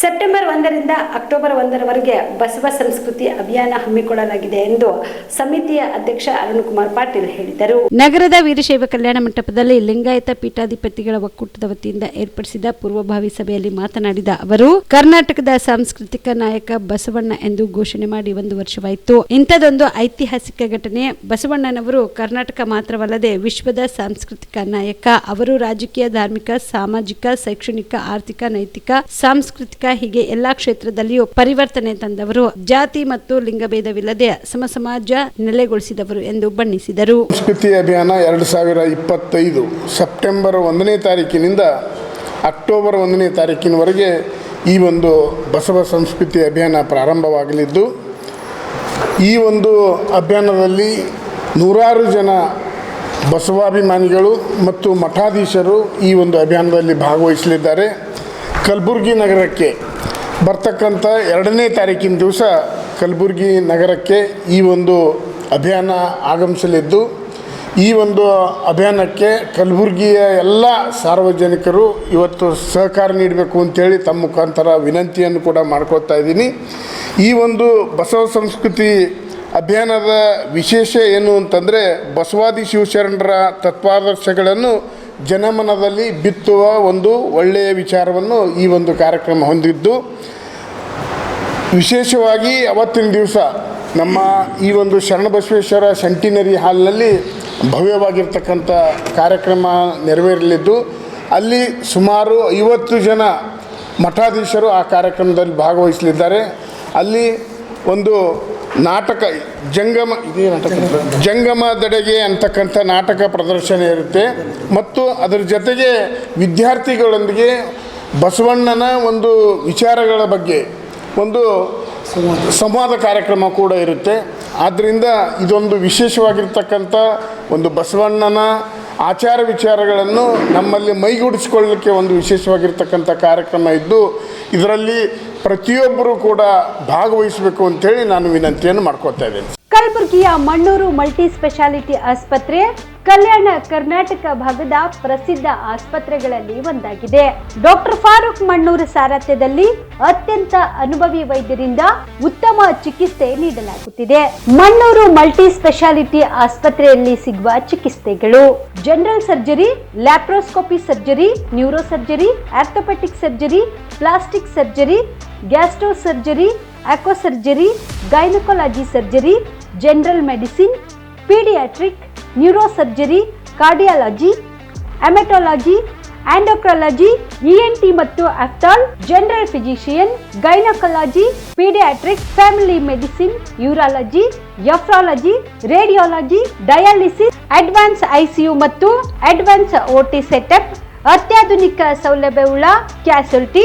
September ಒಂದರಿಂದ October ಒಂದರವರೆಗೆ Basava ಸಂಸ್ಕೃತಿ ಅಭಿಯಾನ ಹಮ್ಮಿಕೊಳ್ಳಲಾಗಿದೆ ಎಂದು ಸಮಿತಿಯ ಅಧ್ಯಕ್ಷ ಅರುಣ್ ಕುಮಾರ್ ಪಾಟೀಲ್ ಹೇಳಿದರು. ನಗರದ ವೀರಶೈವ ಕಲ್ಯಾಣ ಮಂಟಪದಲ್ಲಿ ಲಿಂಗಾಯತ ಪೀಠಾಧಿಪತಿಗಳ ಒಕ್ಕೂಟದ ವತಿಯಿಂದ ಏರ್ಪಡಿಸಿದ ಪೂರ್ವಭಾವಿ ಸಭೆಯಲ್ಲಿ ಮಾತನಾಡಿದ ಅವರು, ಕರ್ನಾಟಕದ ಸಾಂಸ್ಕೃತಿಕ ನಾಯಕ ಬಸವಣ್ಣ ಎಂದು ಘೋಷಣೆ ಮಾಡಿ ಒಂದು ವರ್ಷವಾಯಿತು. ಇಂಥದೊಂದು ಐತಿಹಾಸಿಕ ಘಟನೆ. ಬಸವಣ್ಣನವರು ಕರ್ನಾಟಕ ಮಾತ್ರವಲ್ಲದೆ ವಿಶ್ವದ ಸಾಂಸ್ಕೃತಿಕ ನಾಯಕ. ಅವರು ರಾಜಕೀಯ, ಧಾರ್ಮಿಕ, ಸಾಮಾಜಿಕ, ಶೈಕ್ಷಣಿಕ, ಆರ್ಥಿಕ, ನೈತಿಕ, ಸಾಂಸ್ಕೃತಿಕ ಹೀಗೆ ಎಲ್ಲಾ ಕ್ಷೇತ್ರದಲ್ಲಿಯೂ ಪರಿವರ್ತನೆ ತಂದವರು, ಜಾತಿ ಮತ್ತು ಲಿಂಗಭೇದವಿಲ್ಲದೆ ಸಮಸಮಾಜ ನೆಲೆಗೊಳಿಸಿದವರು ಎಂದು ಬಣ್ಣಿಸಿದರು. ಸಂಸ್ಕೃತಿ ಅಭಿಯಾನ ಎರಡು ಸಾವಿರ ಇಪ್ಪತ್ತೈದು ಸೆಪ್ಟೆಂಬರ್ ಒಂದನೇ ತಾರೀಕಿನಿಂದ ಅಕ್ಟೋಬರ್ ಒಂದನೇ ತಾರೀಕಿನವರೆಗೆ ಈ ಒಂದು ಬಸವ ಸಂಸ್ಕೃತಿ ಅಭಿಯಾನ ಪ್ರಾರಂಭವಾಗಲಿದ್ದು, ಈ ಒಂದು ಅಭಿಯಾನದಲ್ಲಿ ನೂರಾರು ಜನ ಬಸವಾಭಿಮಾನಿಗಳು ಮತ್ತು ಮಠಾಧೀಶರು ಈ ಒಂದು ಅಭಿಯಾನದಲ್ಲಿ ಭಾಗವಹಿಸಲಿದ್ದಾರೆ. ಕಲಬುರಗಿ ನಗರಕ್ಕೆ ಬರ್ತಕ್ಕಂಥ ಎರಡನೇ ತಾರೀಕಿನ ದಿವಸ ಕಲಬುರಗಿ ನಗರಕ್ಕೆ ಈ ಒಂದು ಅಭಿಯಾನ ಆಗಮಿಸಲಿದ್ದು, ಈ ಒಂದು ಅಭಿಯಾನಕ್ಕೆ ಕಲಬುರಗಿಯ ಎಲ್ಲ ಸಾರ್ವಜನಿಕರು ಇವತ್ತು ಸಹಕಾರ ನೀಡಬೇಕು ಅಂತೇಳಿ ತಮ್ಮ ಮುಖಾಂತರ ವಿನಂತಿಯನ್ನು ಕೂಡ ಮಾಡ್ಕೊಳ್ತಾ ಇದ್ದೀನಿ. ಈ ಒಂದು ಬಸವ ಸಂಸ್ಕೃತಿ ಅಭಿಯಾನದ ವಿಶೇಷ ಏನು ಅಂತಂದರೆ ಬಸವಾದಿ ಶಿವಶರಣರ ತತ್ವಾದರ್ಶಗಳನ್ನು ಜನಮನದಲ್ಲಿ ಬಿತ್ತುವ ಒಂದು ಒಳ್ಳೆಯ ವಿಚಾರವನ್ನು ಈ ಒಂದು ಕಾರ್ಯಕ್ರಮ ಹೊಂದಿದ್ದು. ವಿಶೇಷವಾಗಿ ಅವತ್ತಿನ ದಿವಸ ನಮ್ಮ ಈ ಒಂದು ಶರಣಬಸವೇಶ್ವರ ಸೆಂಟಿನರಿ ಹಾಲ್ನಲ್ಲಿ ಭವ್ಯವಾಗಿರ್ತಕ್ಕಂಥ ಕಾರ್ಯಕ್ರಮ ನೆರವೇರಲಿದ್ದು, ಅಲ್ಲಿ ಸುಮಾರು ಐವತ್ತು ಜನ ಮಠಾಧೀಶರು ಆ ಕಾರ್ಯಕ್ರಮದಲ್ಲಿ ಭಾಗವಹಿಸಲಿದ್ದಾರೆ. ಅಲ್ಲಿ ಒಂದು ನಾಟಕ, ಜಂಗಮ ಜಂಗಮದೆಡೆಗೆ ಅಂತಕ್ಕಂಥ ನಾಟಕ ಪ್ರದರ್ಶನ ಇರುತ್ತೆ. ಮತ್ತು ಅದರ ಜೊತೆಗೆ ವಿದ್ಯಾರ್ಥಿಗಳೊಂದಿಗೆ ಬಸವಣ್ಣನ ಒಂದು ವಿಚಾರಗಳ ಬಗ್ಗೆ, ಒಂದು ಸಂವಾದ ಕಾರ್ಯಕ್ರಮ ಕೂಡ ಇರುತ್ತೆ. ಆದ್ದರಿಂದ ಇದೊಂದು ವಿಶೇಷವಾಗಿರ್ತಕ್ಕಂಥ ಒಂದು ಬಸವಣ್ಣನ ಆಚಾರ ವಿಚಾರಗಳನ್ನು ನಮ್ಮಲ್ಲಿ ಮೈಗೂಡಿಸಿಕೊಳ್ಳಲಿಕ್ಕೆ ಒಂದು ವಿಶೇಷವಾಗಿರ್ತಕ್ಕಂಥ ಕಾರ್ಯಕ್ರಮ ಇದ್ದು, ಇದರಲ್ಲಿ ಪ್ರತಿಯೊಬ್ಬರೂ ಕೂಡ ಭಾಗವಹಿಸಬೇಕು ಅಂತೇಳಿ ನಾನು ವಿನಂತಿಯನ್ನು ಮಾಡ್ಕೋತಾ ಇದ್ದೇನೆ. ಕಲಬುರಗಿಯ ಮಣ್ಣೂರು ಮಲ್ಟಿ ಸ್ಪೆಷಾಲಿಟಿ ಆಸ್ಪತ್ರೆ, ಕಲ್ಯಾಣ ಕರ್ನಾಟಕ ಭಾಗದ ಪ್ರಸಿದ್ಧ ಆಸ್ಪತ್ರೆಗಳಲ್ಲಿ ಒಂದಾಗಿದೆ. ಡಾಕ್ಟರ್ ಫಾರೂಕ್ ಮಣ್ಣೂರು ಸಾರಥ್ಯದಲ್ಲಿ ಅತ್ಯಂತ ಅನುಭವಿ ವೈದ್ಯರಿಂದ ಉತ್ತಮ ಚಿಕಿತ್ಸೆ ನೀಡಲಾಗುತ್ತಿದೆ. ಮಣ್ಣೂರು ಮಲ್ಟಿ ಸ್ಪೆಷಾಲಿಟಿ ಆಸ್ಪತ್ರೆಯಲ್ಲಿ ಸಿಗುವ ಚಿಕಿತ್ಸೆಗಳು general surgery, laparoscopy surgery neuro surgery orthopaedic surgery, plastic surgery gastro surgery surgery, gynaecology surgery, general medicine, paediatric, neuro surgery, cardiology haematology endocrinology ENT ಮತ್ತು ophthal general physician, gynaecology, paediatric, family medicine, urology nephrology radiology, dialysis, advance ICU ಮತ್ತು advance OT setup, ಅತ್ಯಾಧುನಿಕ ಸೌಲಭ್ಯವುಳ್ಳ ಕ್ಯಾಸುಲ್ಟಿ